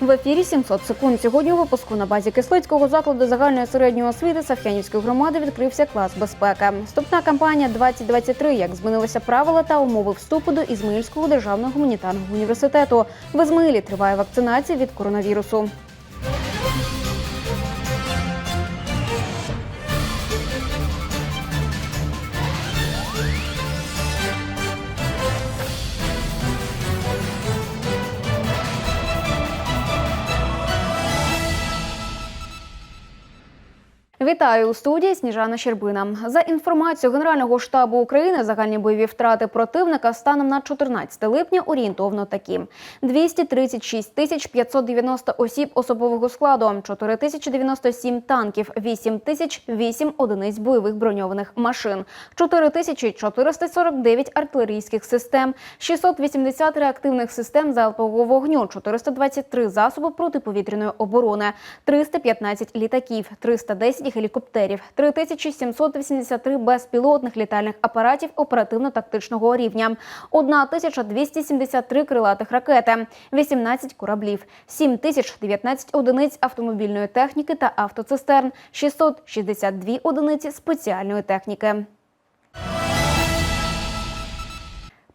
В ефірі 700 секунд. Сьогодні у випуску на базі Кислицького закладу загальної середньої освіти Савхянівської громади відкрився клас безпеки. Вступна кампанія 2023. Як змінилися правила та умови вступу до Ізмаїльського державного гуманітарного університету. В Ізмаїлі триває вакцинація від коронавірусу. Вітаю у студії Сніжана Щербина. За інформацією Генерального штабу України, загальні бойові втрати противника станом на 14 липня орієнтовно такі: 236 тисяч 590 осіб особового складу, 4 тисячі 97 танків, 8 тисяч 8 одиниць бойових броньованих машин, 4 тисячі 449 артилерійських систем, 680 реактивних систем залпового вогню, 423 засоби протиповітряної оборони, 315 літаків, 310 гелікоптерів, 3783 безпілотних літальних апаратів оперативно-тактичного рівня, 1273 крилатих ракети, 18 кораблів, 7019 одиниць автомобільної техніки та автоцистерн, 662 одиниці спеціальної техніки.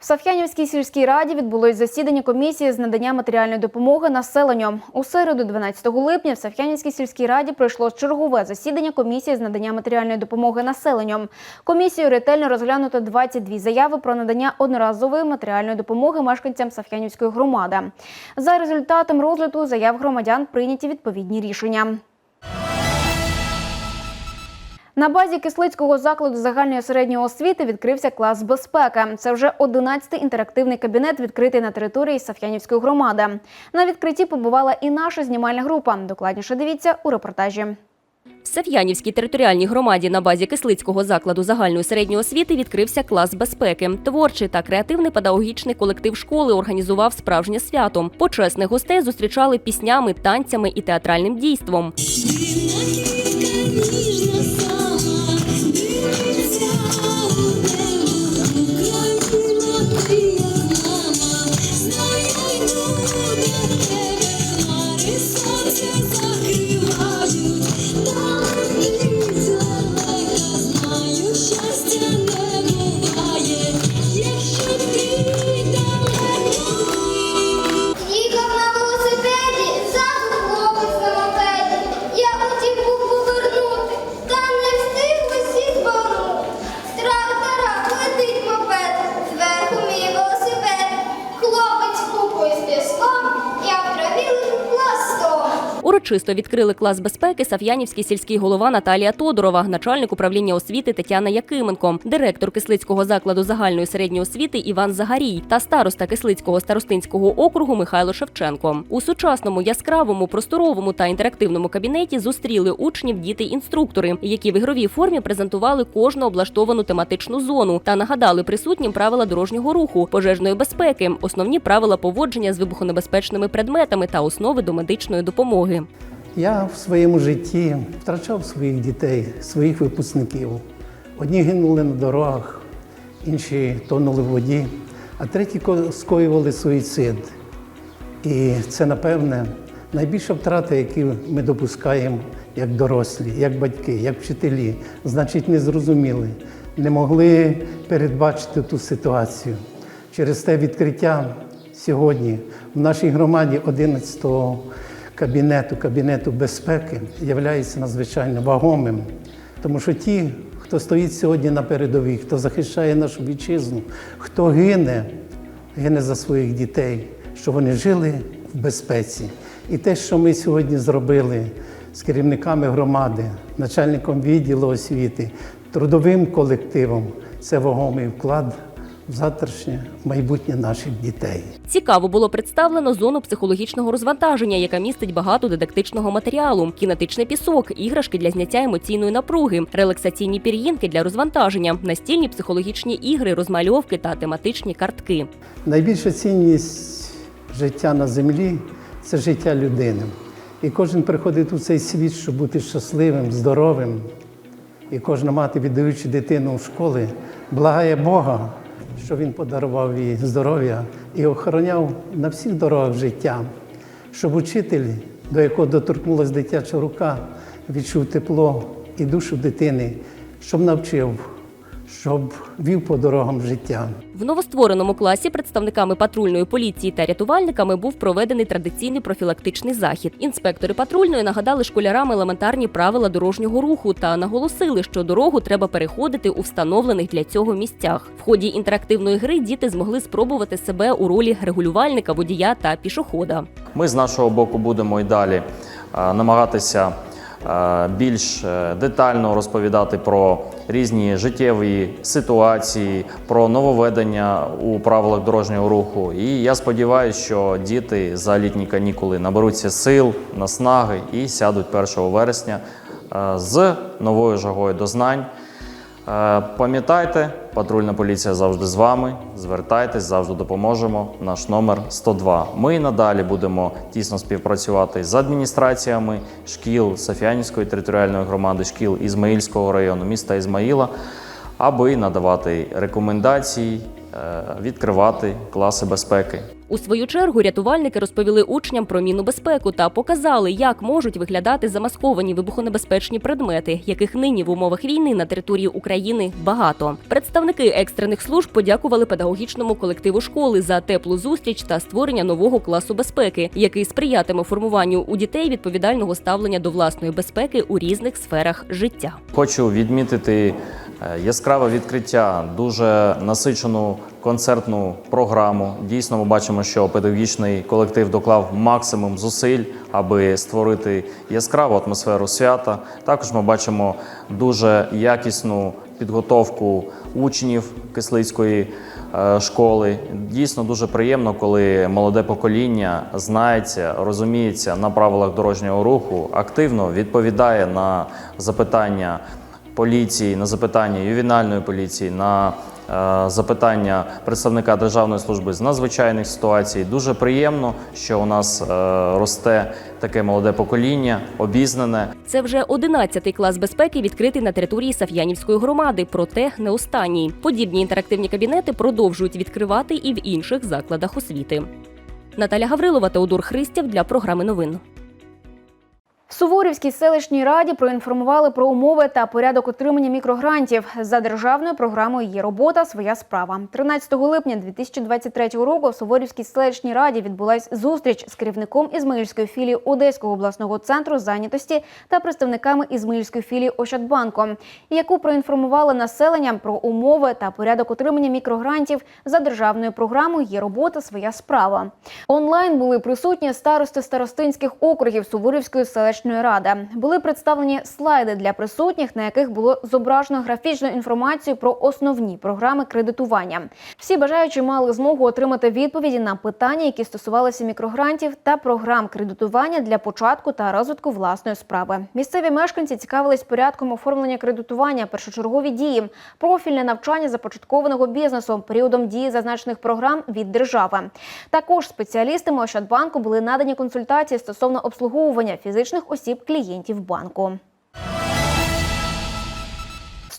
В Саф'янівській сільській раді відбулось засідання комісії з надання матеріальної допомоги населенню. У середу, 12 липня, в Саф'янівській сільській раді пройшло чергове засідання комісії з надання матеріальної допомоги населенню. Комісією ретельно розглянуто 22 заяви про надання одноразової матеріальної допомоги мешканцям Саф'янівської громади. За результатом розгляду заяв громадян прийняті відповідні рішення. На базі Кислицького закладу загальної середньої освіти відкрився клас безпеки. Це вже 11-й інтерактивний кабінет, відкритий на території Саф'янівської громади. На відкритті побувала і наша знімальна група. Докладніше дивіться у репортажі. В Сав'янівській територіальній громаді на базі Кислицького закладу загальної середньої освіти відкрився клас безпеки. Творчий та креативний педагогічний колектив школи організував справжнє свято. Почесних гостей зустрічали піснями, танцями і театральним дійством. Урочисто відкрили клас безпеки Сав'янівський сільський голова Наталія Тодорова, начальник управління освіти Тетяна Якименко, директор Кислицького закладу загальної середньої освіти Іван Загарій та староста Кислицького старостинського округу Михайло Шевченко. У сучасному яскравому, просторовому та інтерактивному кабінеті зустріли учнів, діти, інструктори, які в ігровій формі презентували кожну облаштовану тематичну зону та нагадали присутнім правила дорожнього руху, пожежної безпеки, основні правила поводження з вибухонебезпечними предметами та основи до медичної допомоги. Я в своєму житті втрачав своїх дітей, своїх випускників. Одні гинули на дорогах, інші тонули в воді, а треті ко- скоювали суїцид. І це, напевне, найбільша втрата, які ми допускаємо як дорослі, як батьки, як вчителі, значить, не зрозуміли, не могли передбачити ту ситуацію. Через те відкриття сьогодні в нашій громаді 11-го кабінету, кабінету безпеки є надзвичайно вагомим, тому що ті, хто стоїть сьогодні на передовій, хто захищає нашу вітчизну, хто гине, гине за своїх дітей, щоб вони жили в безпеці. І те, що ми сьогодні зробили з керівниками громади, начальником відділу освіти, трудовим колективом, це вагомий вклад завтрашнє майбутнє наших дітей. Цікаво було представлено зону психологічного розвантаження, яка містить багато дидактичного матеріалу: кінетичний пісок, іграшки для зняття емоційної напруги, релаксаційні пір'їнки для розвантаження, настільні психологічні ігри, розмальовки та тематичні картки. Найбільша цінність життя на землі це життя людини. І кожен приходить у цей світ, щоб бути щасливим, здоровим. І кожна мати, віддаючи дитину в школи, благає Бога, що Він подарував їй здоров'я і охороняв на всіх дорогах життя, щоб учитель, до якого доторкнулася дитяча рука, відчув тепло і душу дитини, щоб навчив, щоб вів по дорогам життя. В новоствореному класі представниками патрульної поліції та рятувальниками був проведений традиційний профілактичний захід. Інспектори патрульної нагадали школярам елементарні правила дорожнього руху та наголосили, що дорогу треба переходити у встановлених для цього місцях. В ході інтерактивної гри діти змогли спробувати себе у ролі регулювальника, водія та пішохода. Ми з нашого боку будемо і далі е, намагатися більш е, детально розповідати про різні життєві ситуації, про нововведення у правилах дорожнього руху. І я сподіваюся, що діти за літні канікули наберуться сил, наснаги і сядуть 1 вересня е, з новою жагою до знань. Е, Пам'ятайте, патрульна поліція завжди з вами. Звертайтесь, завжди допоможемо. Наш номер 102. Ми надалі будемо тісно співпрацювати з адміністраціями шкіл Софіанівської територіальної громади, шкіл Ізмаїльського району, міста Ізмаїла, аби надавати рекомендації, відкривати класи безпеки. У свою чергу рятувальники розповіли учням про мінну безпеку та показали, як можуть виглядати замасковані вибухонебезпечні предмети, яких нині в умовах війни на території України багато. Представники екстрених служб подякували педагогічному колективу школи за теплу зустріч та створення нового класу безпеки, який сприятиме формуванню у дітей відповідального ставлення до власної безпеки у різних сферах життя. Хочу відмітити е, яскраве відкриття, дуже насичену концертну програму. Дійсно, ми бачимо, що педагогічний колектив доклав максимум зусиль, аби створити яскраву атмосферу свята. Також ми бачимо дуже якісну підготовку учнів кислицької е, школи. Дійсно дуже приємно, коли молоде покоління знається, розуміється на правилах дорожнього руху, активно відповідає на запитання поліції, на запитання ювенальної поліції, на е, запитання представника Державної служби з надзвичайних ситуацій. Дуже приємно, що у нас е, росте таке молоде покоління, обізнане, Це вже 11-й клас безпеки, відкритий на території Саф'янівської громади, проте не останній. Подібні інтерактивні кабінети продовжують відкривати і в інших закладах освіти. Наталя Гаврилова, Теодор Христєв для програми новин. В Суворівській селищній раді проінформували про умови та порядок отримання мікрогрантів за державною програмою «Є робота. Своя справа». 13 липня 2023 року в Суворівській селищній раді відбулась зустріч з керівником Ізмаїльської філії Одеського обласного центру зайнятості та представниками Ізмаїльської філії Ощадбанку, яку проінформували населення про умови та порядок отримання мікрогрантів за державною програмою «Є робота. Своя справа». Онлайн були присутні старости старостинських округів Суворівської селищної ради. Були представлені слайди для присутніх, на яких було зображено графічну інформацію про основні програми кредитування. Всі бажаючі мали змогу отримати відповіді на питання, які стосувалися мікрогрантів та програм кредитування для початку та розвитку власної справи. Місцеві мешканці цікавились порядком оформлення кредитування, першочергові дії, профільне навчання започаткованого бізнесу, періодом дії зазначених програм від держави. Також спеціалістами Ощадбанку були надані консультації стосовно обслуговування фізичних осіб клієнтів банку.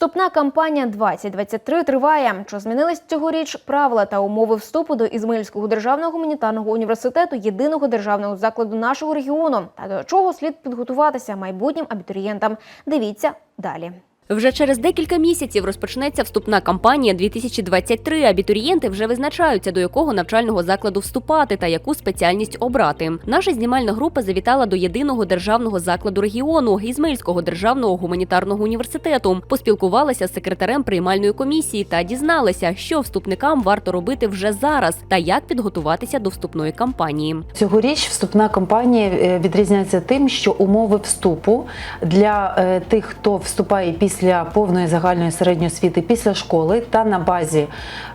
Вступна кампанія 2023 триває. Чи змінились цьогоріч правила та умови вступу до Ізмаїльського державного гуманітарного університету, єдиного державного закладу нашого регіону? Та до чого слід підготуватися майбутнім абітурієнтам? Дивіться далі. Вже через декілька місяців розпочнеться вступна кампанія 2023. Абітурієнти вже визначаються, до якого навчального закладу вступати та яку спеціальність обрати. Наша знімальна група завітала до єдиного державного закладу регіону Ізмаїльського державного гуманітарного університету. Поспілкувалася з секретарем приймальної комісії та дізналася, що вступникам варто робити вже зараз та як підготуватися до вступної кампанії. Цьогоріч вступна кампанія е, відрізняється тим, що умови вступу для е, тих, хто вступає після повної загальної середньої освіти після школи та на базі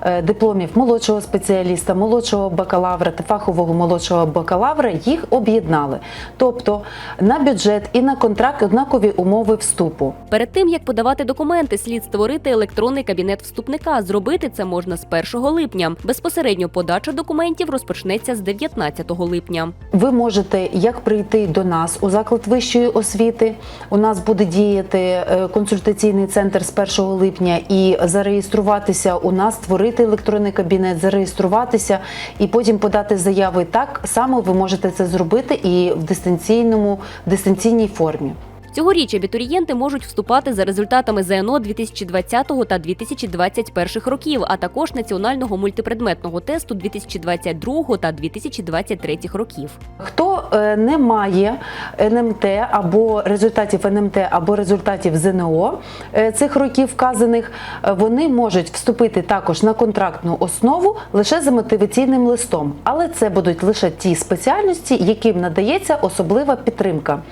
е, дипломів молодшого спеціаліста, молодшого бакалавра та фахового молодшого бакалавра їх об'єднали. Тобто на бюджет і на контракт однакові умови вступу. Перед тим як подавати документи, слід створити електронний кабінет вступника. Зробити це можна з 1 липня. Безпосередньо подача документів розпочнеться з 19 липня. Ви можете як прийти до нас у заклад вищої освіти. У нас буде діяти е, консультаційний центр з 1 липня і зареєструватися у нас, створити електронний кабінет, зареєструватися і потім подати заяви. Так само ви можете це зробити і в дистанційному дистанційній формі. Цьогоріч абітурієнти можуть вступати за результатами ЗНО 2020 та 2021 років, а також національного мультипредметного тесту 2022 та 2023 років. Хто е, не має НМТ або результатів НМТ або результатів ЗНО е, цих років вказаних, е, вони можуть вступити також на контрактну основу лише за мотиваційним листом, але це будуть лише ті спеціальності, яким надається особлива підтримка.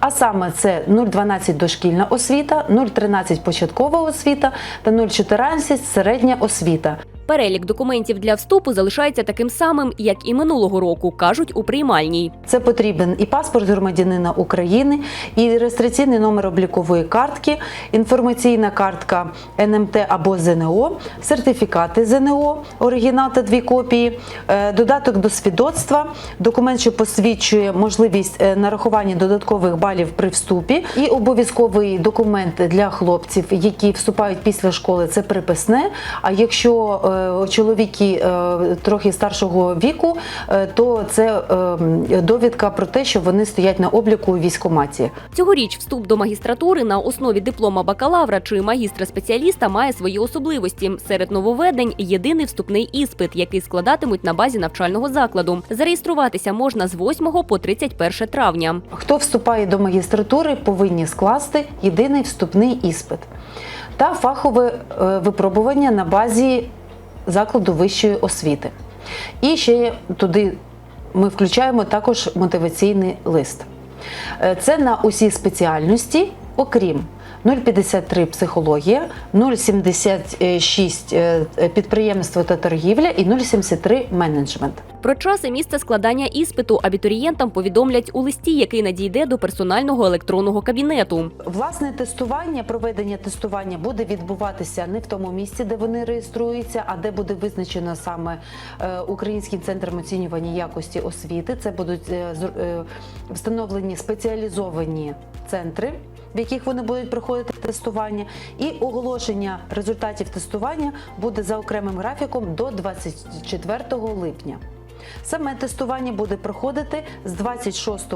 А саме це 0,12 дошкільна освіта, 0,13 початкова освіта та 0,14 середня освіта. Перелік документів для вступу залишається таким самим, як і минулого року, кажуть у приймальній. Це потрібен і паспорт громадянина України, і реєстраційний номер облікової картки, інформаційна картка НМТ або ЗНО, сертифікати ЗНО, оригінал та дві копії, е, додаток до свідоцтва, документ, що посвідчує можливість е, нарахування додаткових балів при вступі, і обов'язковий документ для хлопців, які вступають після школи, це приписне. А якщо е, чоловіки е, трохи старшого віку, е, то це е, довідка про те, що вони стоять на обліку у військкоматі. Цьогоріч вступ до магістратури на основі диплома бакалавра чи магістра спеціаліста має свої особливості. Серед нововведень єдиний вступний іспит, який складатимуть на базі навчального закладу. Зареєструватися можна з 8 по 31 травня. Хто вступає до магістратури, повинні скласти єдиний вступний іспит та фахове е, випробування на базі закладу вищої освіти. І ще туди ми включаємо також мотиваційний лист. Е, Це на усі спеціальності, окрім 0,53 психологія, 0,76 е, підприємство та торгівля і 0,73 менеджмент. Про час і місце складання іспиту абітурієнтам повідомлять у листі, який надійде до персонального електронного кабінету. Власне тестування, проведення тестування буде відбуватися не в тому місці, де вони реєструються, а де буде визначено саме е, Українським центром оцінювання якості освіти. Це будуть е, встановлені спеціалізовані центри. В яких вони будуть проходити тестування, і оголошення результатів тестування буде за окремим графіком до 24 липня. Саме тестування буде проходити з 26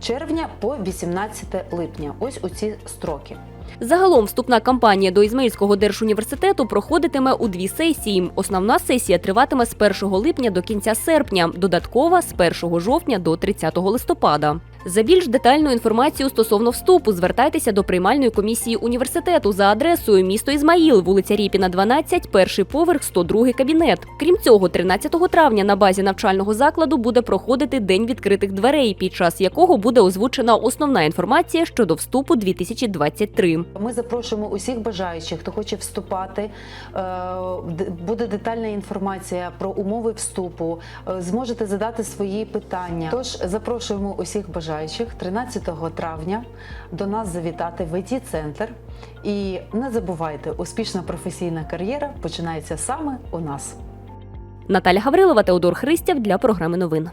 червня по 18 липня. Ось у ці строки. Загалом вступна кампанія до Ізмаїльського держуніверситету проходитиме у дві сесії. Основна сесія триватиме з 1 липня до кінця серпня, додаткова з 1 жовтня до 30 листопада. За більш детальну інформацію стосовно вступу звертайтеся до приймальної комісії університету за адресою місто Ізмаїл, вулиця Ріпіна, 12, перший поверх, 102 кабінет. Крім цього, 13 травня на базі навчального закладу буде проходити день відкритих дверей, під час якого буде озвучена основна інформація щодо вступу 2023. Ми запрошуємо усіх бажаючих, хто хоче вступати. Е, Буде детальна інформація про умови вступу. Е, Зможете задати свої питання. Тож запрошуємо усіх бажаючих 13 травня до нас завітати в it центр І не забувайте, успішна професійна кар'єра починається саме у нас. Наталя Гаврилова, Теодор Христяв для програми новин.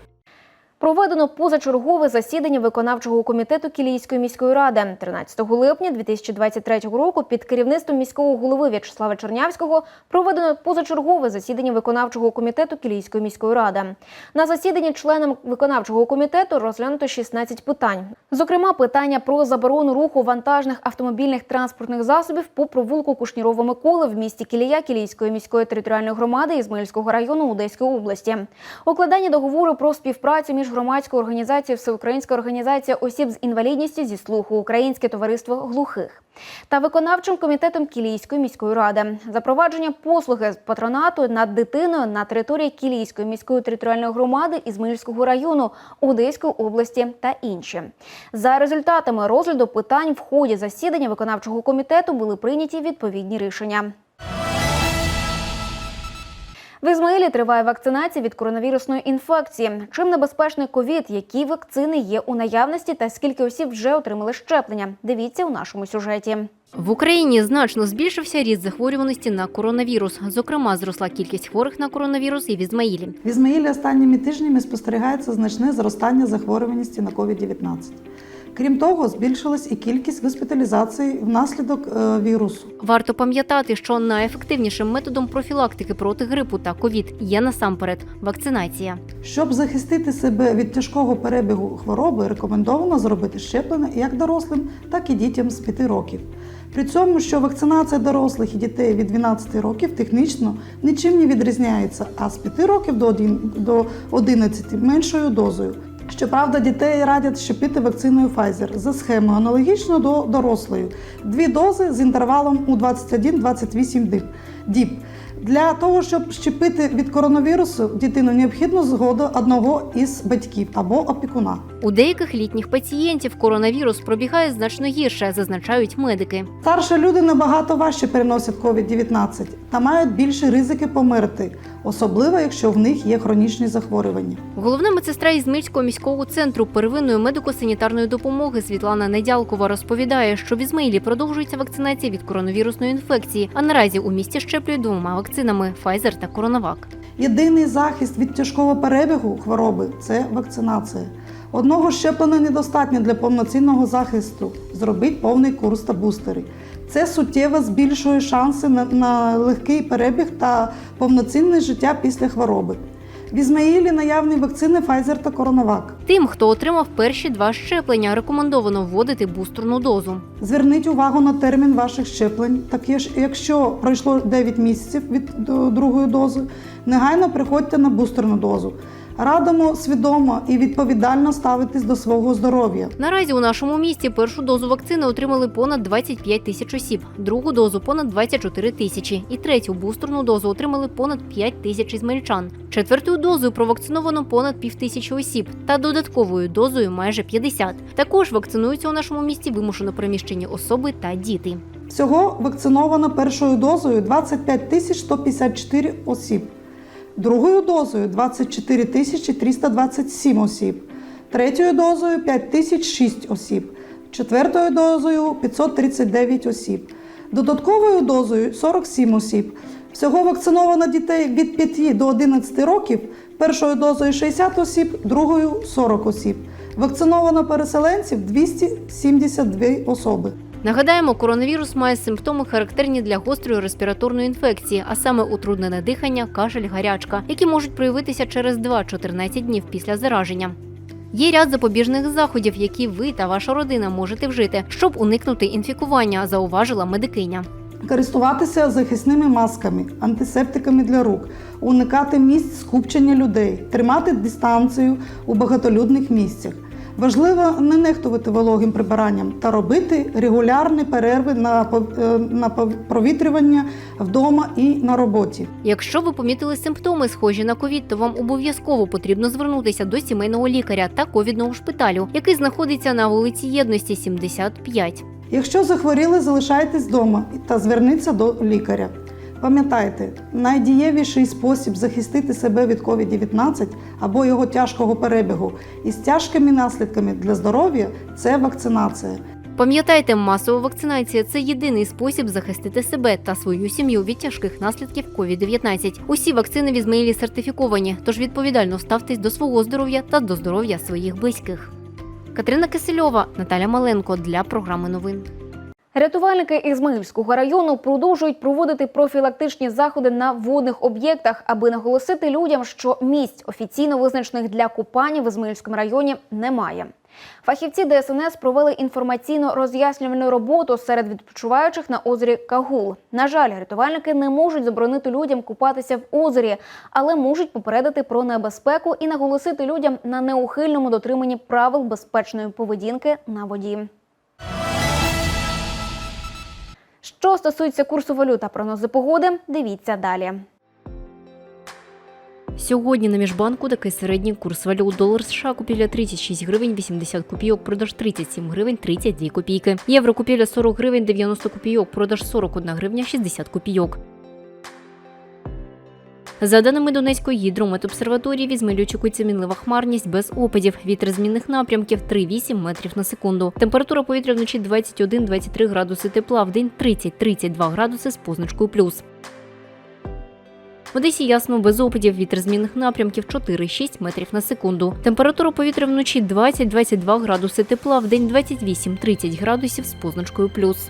Проведено позачергове засідання виконавчого комітету Кілійської міської ради 13 липня 2023 року під керівництвом міського голови В'ячеслава Чернявського проведено позачергове засідання виконавчого комітету Кілійської міської ради. На засіданні членам виконавчого комітету розглянуто 16 питань. Зокрема, питання про заборону руху вантажних автомобільних транспортних засобів по провулку Кушнірова Миколи в місті Кілія Кілійської міської територіальної громади Ізмаїльського району Одеської області. Укладання договору про співпрацю між громадською організацією Всеукраїнська організація осіб з інвалідністю зі слуху Українське товариство глухих та виконавчим комітетом Кілійської міської ради, запровадження послуги з патронату над дитиною на території Кілійської міської територіальної громади Ізмаїльського району Одеської області та інші. За результатами розгляду питань в ході засідання виконавчого комітету були прийняті відповідні рішення. В Ізмаїлі триває вакцинація від коронавірусної інфекції. Чим небезпечний ковід, які вакцини є у наявності та скільки осіб вже отримали щеплення? Дивіться у нашому сюжеті. В Україні значно збільшився ріст захворюваності на коронавірус. Зокрема, зросла кількість хворих на коронавірус і в Ізмаїлі. В Ізмаїлі останніми тижнями спостерігається значне зростання захворюваності на COVID-19. Крім того, збільшилась і кількість госпіталізацій внаслідок е, вірусу. Варто пам'ятати, що найефективнішим методом профілактики проти грипу та ковід є насамперед вакцинація. Щоб захистити себе від тяжкого перебігу хвороби, рекомендовано зробити щеплення як дорослим, так і дітям з 5 років. При цьому, що вакцинація дорослих і дітей від 12 років технічно нічим не відрізняється, а з 5 років до один- до 11 меншою дозою. Щоправда, дітей радять щепити вакциною Pfizer за схемою аналогічно до дорослої. Дві дози з інтервалом у 21-28 діб-. Для того, щоб щепити від коронавірусу дитину, необхідно згода одного із батьків або опікуна. У деяких літніх пацієнтів коронавірус пробігає значно гірше, зазначають медики. Старші люди набагато важче переносять COVID-19 та мають більші ризики померти, особливо якщо в них є хронічні захворювання. Головна медсестра Ізмільського міського центру первинної медико-санітарної допомоги Світлана Недялкова розповідає, що в Ізмаїлі продовжується вакцинація від коронавірусної інфекції, а наразі у місті щеплюють двома вакцинами Pfizer та Коронавак. Єдиний захист від тяжкого перебігу хвороби це вакцинація. Одного щеплення недостатньо для повноцінного захисту. Зробіть повний курс та бустери. Це суттєво збільшує шанси на, на легкий перебіг та повноцінне життя після хвороби. В Ізмаїлі наявні вакцини Pfizer та Коронавак. Тим, хто отримав перші два щеплення, рекомендовано вводити бустерну дозу. Зверніть увагу на термін ваших щеплень. Так є ж, якщо пройшло 9 місяців від другої дози, негайно приходьте на бустерну дозу. Радимо свідомо і відповідально ставитись до свого здоров'я. Наразі у нашому місті першу дозу вакцини отримали понад 25 тисяч осіб, другу дозу понад 24 тисячі і третю бустерну дозу отримали понад 5 тисяч ізмельчан. Четвертою дозою провакциновано понад півтисячі осіб та додатковою дозою майже 50. Також вакцинуються у нашому місті вимушено переміщені особи та діти. Всього вакциновано першою дозою 25 тисяч 154 осіб, другою дозою 24 тисячі 327 осіб, третьою дозою 5 тисяч 6 осіб, четвертою дозою 539 осіб, додатковою дозою 47 осіб. Всього вакциновано дітей від 5 до 11 років, першою дозою 60 осіб, другою 40 осіб. Вакциновано переселенців 272 особи. Нагадаємо, коронавірус має симптоми характерні для гострої респіраторної інфекції, а саме утруднене дихання, кашель, гарячка, які можуть проявитися через 2-14 днів після зараження. Є ряд запобіжних заходів, які ви та ваша родина можете вжити, щоб уникнути інфікування, зауважила медикиня. користуватися захисними масками, антисептиками для рук, уникати місць скупчення людей, тримати дистанцію у багатолюдних місцях. Важливо не нехтувати вологим прибиранням та робити регулярні перерви на е, на провітрювання вдома і на роботі. Якщо ви помітили симптоми, схожі на ковід, то вам обов'язково потрібно звернутися до сімейного лікаря та ковідного шпиталю, який знаходиться на вулиці Єдності 75. Якщо захворіли, залишайтесь вдома та зверніться до лікаря. Пам'ятайте, найдієвіший спосіб захистити себе від COVID-19 або його тяжкого перебігу із тяжкими наслідками для здоров'я це вакцинація. Пам'ятайте, масова вакцинація це єдиний спосіб захистити себе та свою сім'ю від тяжких наслідків COVID-19. Усі вакцини в Ізмаїлі сертифіковані, тож відповідально ставтесь до свого здоров'я та до здоров'я своїх близьких. Катерина Кисельова, Наталя Маленко для програми новин. Рятувальники Ізмаїльського району продовжують проводити профілактичні заходи на водних об'єктах, аби наголосити людям, що місць офіційно визначених для купання в Ізмаїльському районі немає. Фахівці ДСНС провели інформаційно роз'яснювальну роботу серед відпочиваючих на озері Кагул. На жаль, рятувальники не можуть заборонити людям купатися в озері, але можуть попередити про небезпеку і наголосити людям на неухильному дотриманні правил безпечної поведінки на воді. Що стосується курсу валют та прогнози погоди, дивіться далі. Сьогодні на міжбанку такий середній курс валют. Долар США купівля 36 гривень 80 копійок, продаж 37 гривень 32 копійки. Євро купівля 40 гривень 90 копійок, продаж 41 гривня 60 копійок. За даними Донецької гідрометобсерваторії, в Ізмаїлі очікується мінлива хмарність без опадів. Вітер змінних напрямків 3-8 метрів на секунду. Температура повітря вночі 21-23 градуси тепла, в день 30-32 градуси з позначкою плюс. В Одесі ясно без опадів. Вітер змінних напрямків 4-6 метрів на секунду. Температура повітря вночі 20-22 градуси тепла, в день 28-30 градусів з позначкою плюс.